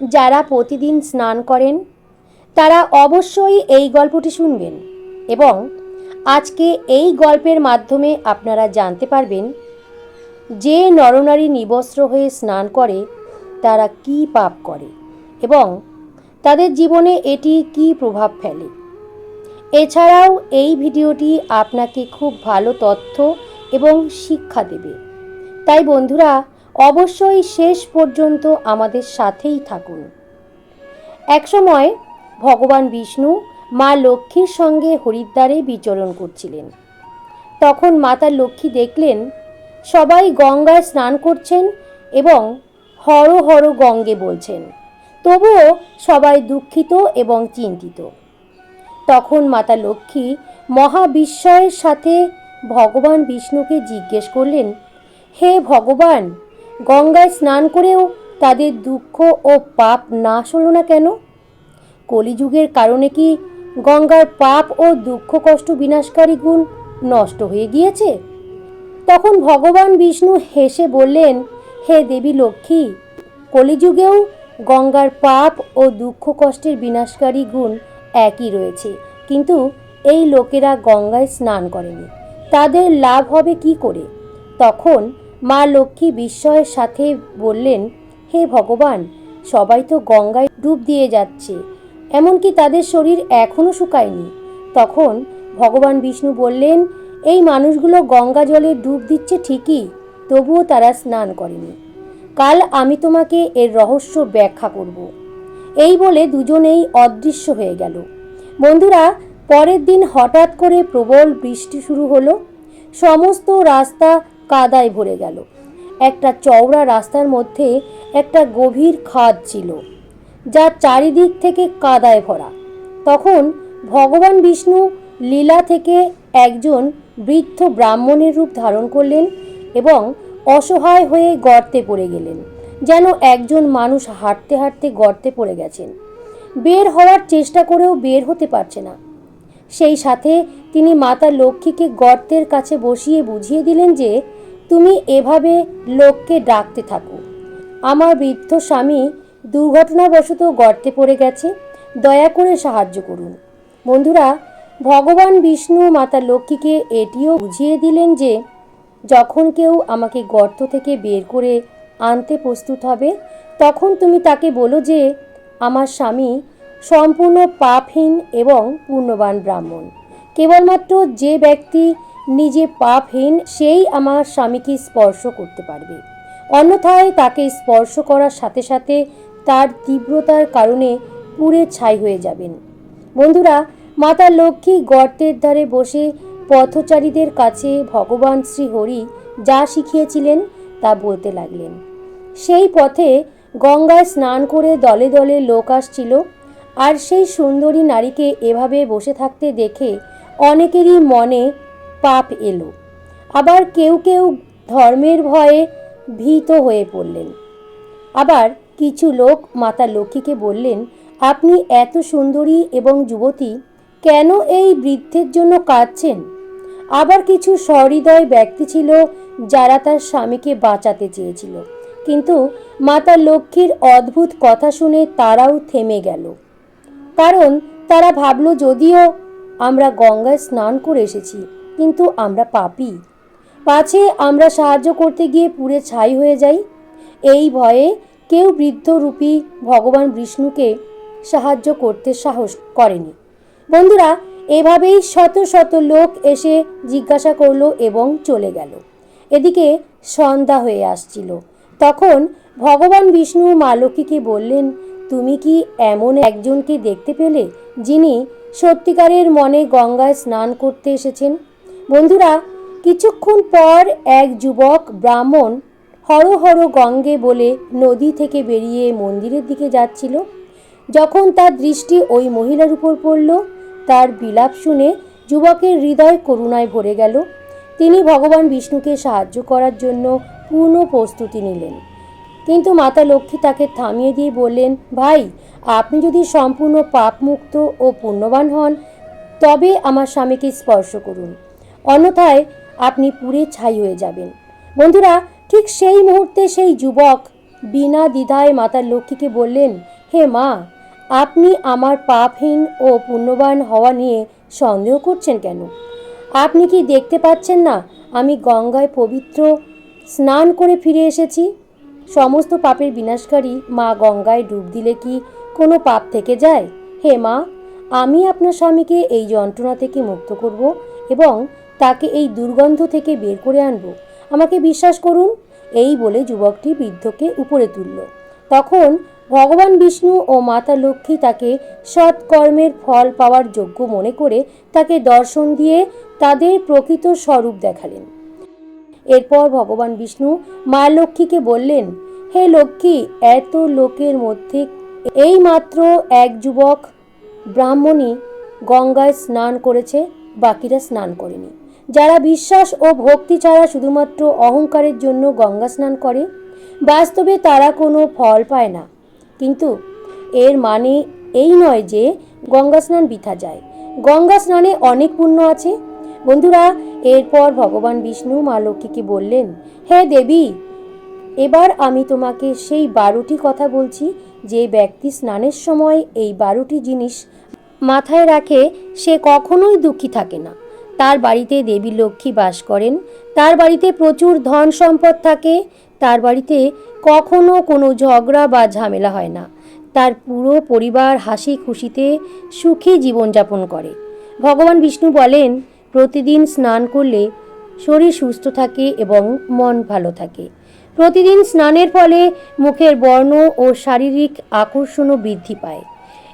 যারা প্রতিদিন স্নান করেন, তারা অবশ্যই এই গল্পটি শুনবেন এবং আজকে এই গল্পের মাধ্যমে আপনারা জানতে পারবেন যে নরনারী নিবস্ত্র হয়ে স্নান করে, তারা কি পাপ করে এবং তাদের জীবনে এটি কি প্রভাব ফেলে। এছাড়াও এই ভিডিওটি আপনাকে খুব ভালো তথ্য এবং শিক্ষা দেবে। তাই বন্ধুরা অবশ্যই শেষ পর্যন্ত আমাদের সাথেই থাকুন। একসময় ভগবান বিষ্ণু মা লক্ষ্মীর সঙ্গে হরিদ্বারে বিচরণ করছিলেন। তখন মাতা লক্ষ্মী দেখলেন, সবাই গঙ্গায় স্নান করছেন এবং হর হর গঙ্গে বলছেন। তবুও সবাই দুঃখিত এবং চিন্তিত। তখন মাতা লক্ষ্মী মহাবিস্ময়ের সাথে ভগবান বিষ্ণুকে জিজ্ঞেস করলেন, হে ভগবান গঙ্গায় স্নান করেও তাদের দুঃখ ও পাপ নাশ হলো না কেন? কলিযুগের কারণে কি গঙ্গার পাপ ও দুঃখ কষ্ট বিনাশকারী গুণ নষ্ট হয়ে গিয়েছে? তখন ভগবান বিষ্ণু হেসে বললেন, হে দেবী লক্ষ্মী, কলিযুগেও গঙ্গার পাপ ও দুঃখ কষ্টের বিনাশকারী গুণ একই রয়েছে। কিন্তু এই লোকেরা গঙ্গায় স্নান করেনি। তাদের লাভ হবে কি করে? তখন মা লক্ষ্মী বিস্ময়ের সাথে বললেন, হে ভগবান, সবাই তো গঙ্গায় ডুব দিয়ে যাচ্ছে। এমনকি তাদের শরীর এখনও শুকায়নি। তখন ভগবান বিষ্ণু বললেন, এই মানুষগুলো গঙ্গা জলে ডুব দিচ্ছে ঠিকই, তবুও তারা স্নান করেনি। কাল আমি তোমাকে এর রহস্য ব্যাখ্যা করব। এই বলে দুজনেই অদৃশ্য হয়ে গেল। বন্ধুরা, পরের দিন হঠাৎ করে প্রবল বৃষ্টি শুরু হলো। সমস্ত রাস্তা কাদায় ভরে গেল। একটা চওড়া রাস্তার মধ্যে একটা গভীর খাদ ছিল, যা চারিদিক থেকে কাদায় ভরা। তখন ভগবান বিষ্ণু লীলা থেকে একজন বৃদ্ধ ব্রাহ্মণের রূপ ধারণ করলেন এবং অসহায় হয়ে গর্তে পড়ে গেলেন, যেন একজন মানুষ হাঁটতে হাঁটতে গর্তে পড়ে গেছেন। বের হওয়ার চেষ্টা করেও বের হতে পারছে না। সেই সাথে তিনি মাতা লক্ষ্মীকে গর্তের কাছে বসিয়ে বুঝিয়ে দিলেন যে তুমি এভাবে লোককে ডাকতে থাকো। আমার বৃদ্ধ স্বামী দুর্ঘটনাবশত গর্তে পড়ে গেছে, দয়া করে সাহায্য করুন। বন্ধুরা, ভগবান বিষ্ণু মাতা লক্ষ্মীকে এটিও বুঝিয়ে দিলেন যে, যখন কেউ আমাকে গর্ত থেকে বের করে আনতে প্রস্তুত হবে, তখন তুমি তাকে বলো যে, আমার স্বামী সম্পূর্ণ পাপহীন এবং পূর্ণবান ব্রাহ্মণ। কেবলমাত্র যে ব্যক্তি নিজে পাপহীন সেই আমার স্বামীকে স্পর্শ করতে পারবে। অন্যথায় তাকে স্পর্শ করার সাথে সাথে তার তীব্রতার কারণে পুড়ে ছাই হয়ে যাবেন। বন্ধুরা, মাতা লক্ষ্মী গর্তের ধারে বসে পথচারীদের কাছে ভগবান শ্রী হরি যা শিখিয়েছিলেন তা বলতে লাগলেন। সেই পথে গঙ্গায় স্নান করে দলে দলে লোক আসছিল আর সেই সুন্দরী নারীকে এভাবে বসে থাকতে দেখে অনেকেরই মনে পাপ এলো। আবার কেউ কেউ ধর্মের ভয়ে ভীত হয়ে পড়লেন। আবার কিছু লোক মাতা লক্ষ্মীকে বললেন, আপনি এত সুন্দরী এবং যুবতী, কেন এই বৃদ্ধের জন্য কাঁদছেন? আবার কিছু সহৃদয় ব্যক্তি ছিল যারা তার স্বামীকে বাঁচাতে চেয়েছিল। কিন্তু মাতা লক্ষ্মীর অদ্ভুত কথা শুনে তারাও থেমে গেল। কারণ তারা ভাবল, যদিও আমরা গঙ্গায় স্নান করে এসেছি কিন্তু আমরা পাপি। পাছে আমরা সাহায্য করতে গিয়ে পুড়ে ছাই হয়ে যাই। এই ভয়ে কেউ বৃদ্ধরূপী ভগবান বিষ্ণুকে সাহায্য করতে সাহস করেনি। বন্ধুরা, এভাবেই শত শত লোক এসে জিজ্ঞাসা করল এবং চলে গেল। এদিকে সন্ধ্যা হয়ে আসছিল। তখন ভগবান বিষ্ণু মা লক্ষ্মীকে বললেন, তুমি কি এমন একজনকে দেখতে পেলে যিনি সত্যিকারের মনে গঙ্গায় স্নান করতে এসেছেন? বন্ধুরা, কিছুক্ষণ পর এক যুবক ব্রাহ্মণ হর হর গঙ্গে বলে নদী থেকে বেরিয়ে মন্দিরের দিকে যাচ্ছিল। যখন তার দৃষ্টি ওই মহিলার উপর পড়ল, তার বিলাপ শুনে যুবকের হৃদয় করুণায় ভরে গেল। তিনি ভগবান বিষ্ণুকে সাহায্য করার জন্য পূর্ণ প্রস্তুতি নিলেন। কিন্তু মাতা লক্ষ্মী তাকে থামিয়ে দিয়ে বললেন, ভাই, আপনি যদি সম্পূর্ণ পাপমুক্ত ও পুণ্যবান হন, তবে আমার স্বামীকে স্পর্শ করুন। অন্যথায় আপনি পুড়ে ছাই হয়ে যাবেন। বন্ধুরা, ঠিক সেই মুহূর্তে সেই যুবক বিনা দ্বিধায় মাতা লক্ষ্মীকে বললেন, হে মা, আপনি আমার পাপহীন ও পুণ্যবান হওয়া নিয়ে সন্দেহ করছেন কেন? আপনি কি দেখতে পাচ্ছেন না আমি গঙ্গায় পবিত্র স্নান করে ফিরে এসেছি? সমস্ত পাপের বিনাশকারী মা গঙ্গায় ডুব দিলে কি কোনো পাপ থেকে যায়? হে মা, আমি আপনার স্বামীকে এই যন্ত্রণা থেকে মুক্ত করব এবং তাকে এই দুর্গন্ধ থেকে বের করে আনব। আমাকে বিশ্বাস করুন, এই বলে যুবকটি বৃদ্ধকে উপরে তুলল। তখন ভগবান বিষ্ণু ও মাতা লক্ষ্মী তাকে সৎকর্মের ফল পাওয়ার যোগ্য মনে করে তাকে দর্শন দিয়ে তাদের প্রকৃত স্বরূপ দেখালেন। এরপর ভগবান বিষ্ণু মা লক্ষ্মীকে বললেন, হে লক্ষ্মী, এত লোকের মধ্যে এই মাত্র এক যুবক ব্রাহ্মণী গঙ্গায় স্নান করেছে, বাকিরা স্নান করেনি। যারা বিশ্বাস ও ভক্তি ছাড়া শুধুমাত্র অহংকারের জন্য গঙ্গা স্নান করে, বাস্তবে তারা কোনো ফল পায় না। কিন্তু এর মানে এই নয় যে গঙ্গা স্নান বৃথা যায়। গঙ্গা স্নানে অনেক পুণ্য আছে। বন্ধুরা, এরপর ভগবান বিষ্ণু মা লক্ষ্মীকে বললেন, হে দেবী, এবার আমি তোমাকে সেই বারোটি কথা বলছি যে ব্যক্তি স্নানের সময় এই বারোটি জিনিস মাথায় রাখে সে কখনোই দুঃখী থাকে না। তার বাড়িতে দেবী লক্ষ্মী বাস করেন। তার বাড়িতে প্রচুর ধন সম্পদ থাকে। তার বাড়িতে কখনো কোনো ঝগড়া বা ঝামেলা হয় না। তার পুরো পরিবার হাসি খুশিতে সুখী জীবনযাপন করে। ভগবান বিষ্ণু বলেন, প্রতিদিন স্নান করলে শরীর সুস্থ থাকে এবং মন ভালো থাকে। প্রতিদিন স্নানের ফলে মুখের বর্ণ ও শারীরিক আকর্ষণও বৃদ্ধি পায়।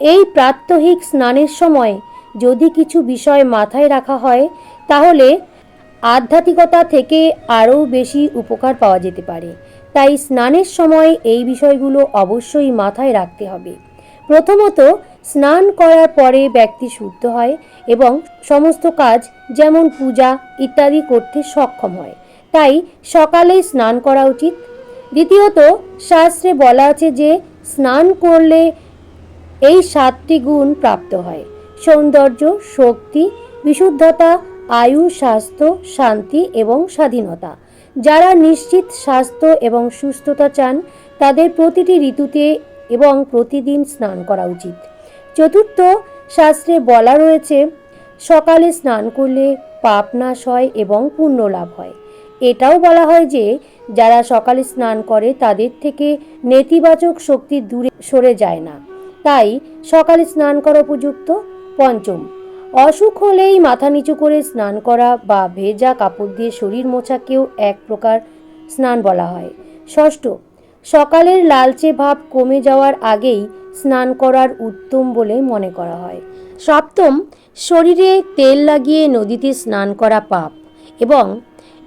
এই প্রাত্যহিক স্নানের সময় যদি কিছু বিষয় মাথায় রাখা হয়, তাহলে আধ্যাত্মিকতা থেকে আরও বেশি উপকার পাওয়া যেতে পারে। তাই স্নানের সময় এই বিষয়গুলো অবশ্যই মাথায় রাখতে হবে। প্রথমত, স্নান করার পরে ব্যক্তি শুদ্ধ হয় এবং সমস্ত কাজ যেমন পূজা ইত্যাদি করতে সক্ষম হয়। তাই সকালেই স্নান করা উচিত। দ্বিতীয়ত, শাস্ত্রে বলা আছে যে স্নান করলে এই সাতটি গুণ প্রাপ্ত হয়। সৌন্দর্য, শক্তি, বিশুদ্ধতা, আয়ু, স্বাস্থ্য, শান্তি এবং স্বাধীনতা। যারা নিশ্চিত স্বাস্থ্য এবং সুস্থতা চান, তাদের প্রতিটি ঋতুতে এবং প্রতিদিন স্নান করা উচিত। চতুর্থ শাস্ত্রে বলা রয়েছে, সকালে স্নান করলে পাপ নাশ হয় এবং পুণ্য লাভ হয়। এটাও বলা হয় যে, যারা সকালে স্নান করে, তাদের থেকে নেতিবাচক শক্তি দূরে সরে যায় না। তাই সকালে স্নান করা উপযুক্ত পঞ্চম। অসুখ হলেই মাথা নিচু করে স্নান করা বা ভেজা কাপড় দিয়ে শরীর মোছাকেও এক প্রকার স্নান বলা হয়। ষষ্ঠ, সকালের লালচে ভাব কমে যাওয়ার আগেই স্নান করার উত্তম বলে মনে করা হয়। সপ্তম, শরীরে তেল লাগিয়ে নদীতে স্নান করা পাপ এবং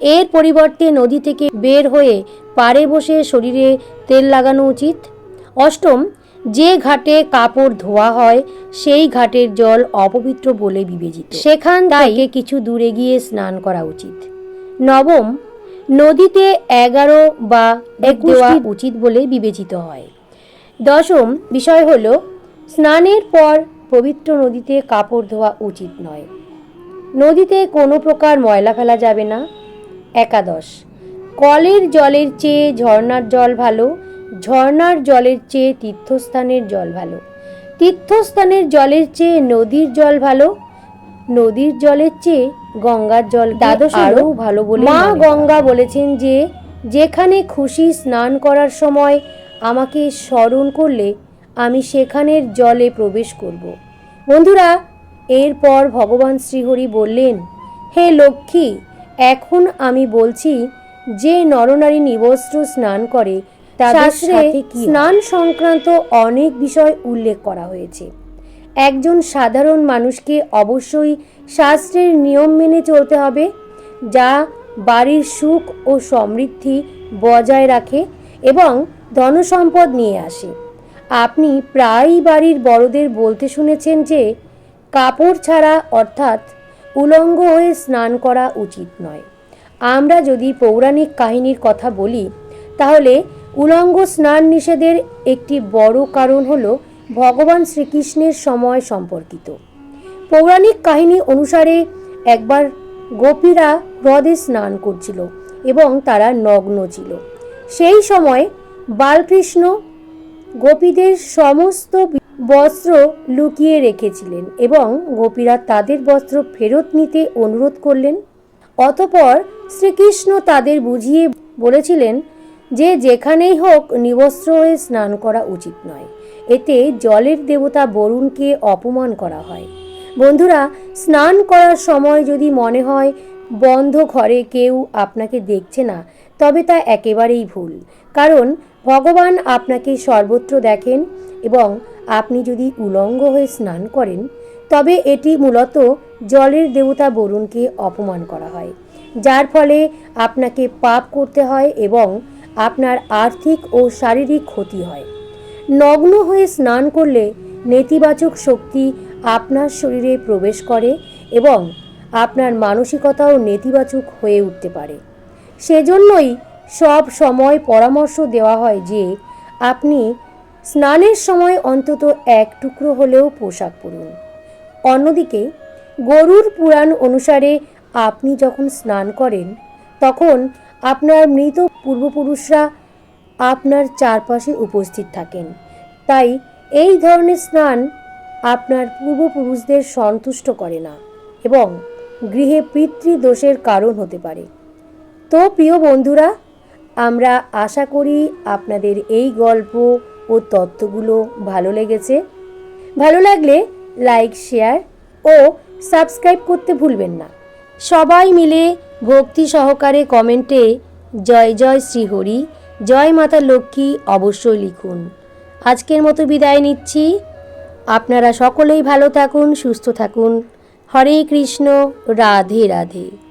এর পরিবর্তে নদী থেকে বের হয়ে পাড়ে বসে শরীরে তেল লাগানো উচিত। অষ্টম যে ঘাটে কাপড় ধোয়া হয় সেই ঘাটের জল অপবিত্র বলে বিবেচিত। সেখান থেকে কিছু দূরে গিয়ে স্নান করা উচিত। নবম নদীতে এগারো বা এক দেওয়া উচিত বলে বিবেচিত হয়। দশম বিষয় হলো স্নানের পর পবিত্র নদীতে কাপড় ধোয়া উচিত নয়। নদীতে কোনো প্রকার ময়লা ফেলা যাবে না। একাদশ কলের জলের চেয়ে ঝর্ণার জল ভালো ঝর্ণার জলের চেয়ে তীর্থস্থানের জল ভালো। তীর্থস্থানের জলের চেয়ে নদীর জল ভালো। নদীর জলের চেয়ে গঙ্গার জল দ্বাদশ আরও ভালো বলে মা গঙ্গা বলেছেন যে যেখানে খুশি স্নান করার সময় আমাকে স্মরণ করলে আমি সেখানের জলে প্রবেশ করব। বন্ধুরা এরপর ভগবান শ্রীহরি বললেন হে লক্ষ্মী এখন আমি বলছি যে নরনারী নিবস্ত্র স্নান করে সাথে স্নান সংক্রান্ত অনেক বিষয় উল্লেখ করা হয়েছে। একজন সাধারণ মানুষকে অবশ্যই শাস্ত্রের নিয়ম মেনে চলতে হবে যা বাড়ির সুখ ও সমৃদ্ধি বজায় রাখে এবং ধনসম্পদ নিয়ে আসে। আপনি প্রায়ই বাড়ির বড়দের বলতে শুনেছেন যে কাপড় ছাড়া অর্থাৎ উলঙ্গ হয়ে স্নান করা উচিত নয়। আমরা যদি পৌরাণিক কাহিনীর কথা বলি তাহলে উলঙ্গ স্নান নিষেধের একটি বড় কারণ হল ভগবান শ্রীকৃষ্ণের সময় সম্পর্কিত। পৌরাণিক কাহিনী অনুসারে একবার গোপীরা হ্রদে স্নান করছিল এবং তারা নগ্ন ছিল। সেই সময় বালকৃষ্ণ গোপীদের সমস্ত বস্ত্র লুকিয়ে রেখেছিলেন এবং গোপীরা তাদের বস্ত্র ফেরত নিতে অনুরোধ করলেন। অতপর শ্রীকৃষ্ণ তাদের বুঝিয়ে বলেছিলেন যে যেখানেই হোক নিবস্ত্র হয়ে স্নান করা উচিত নয়। এতে জলের দেবতা বরুণকে অপমান করা হয়। বন্ধুরা, স্নান করার সময় যদি মনে হয় বন্ধ ঘরে কেউ আপনাকে দেখছে না, তবে তা একেবারেই ভুল। কারণ ভগবান আপনাকে সর্বত্র দেখেন এবং আপনি যদি উলঙ্গ হয়ে স্নান করেন, তবে এটি মূলত জলের দেবতা বরুণকে অপমান করা হয়, যার ফলে আপনাকে পাপ করতে হয় এবং আপনার আর্থিক ও শারীরিক ক্ষতি হয়। নগ্ন হয়ে স্নান করলে নেতিবাচক শক্তি আপনার শরীরে প্রবেশ করে এবং আপনার মানসিকতাও নেতিবাচক হয়ে উঠতে পারে। সেজন্যই সব সময় পরামর্শ দেওয়া হয় যে, আপনি স্নানের সময় অন্তত এক টুকরো হলেও পোশাক পরুন। অন্যদিকে, গরুর পুরাণ অনুসারে আপনি যখন স্নান করেন, তখন আপনার মৃত পূর্বপুরুষরা আপনার চারপাশে উপস্থিত থাকেন। তাই এই ধরনের স্নান আপনার পূর্বপুরুষদের সন্তুষ্ট করে না এবং গৃহে পিতৃদোষের কারণ হতে পারে। তো প্রিয় বন্ধুরা, আমরা আশা করি আপনাদের এই গল্প ও তত্ত্বগুলো ভালো লেগেছে। ভালো লাগলে লাইক, শেয়ার ও সাবস্ক্রাইব করতে ভুলবেন না। সবাই মিলে ভক্তি সহকারে কমেন্টে জয় জয় শ্রীহরি, জয় মাতা লক্ষ্মী অবশ্যই লিখুন। আজকের মতো বিদায় নিচ্ছি। আপনারা সকলেই ভালো থাকুন, সুস্থ থাকুন। হরে কৃষ্ণ, রাধে রাধে।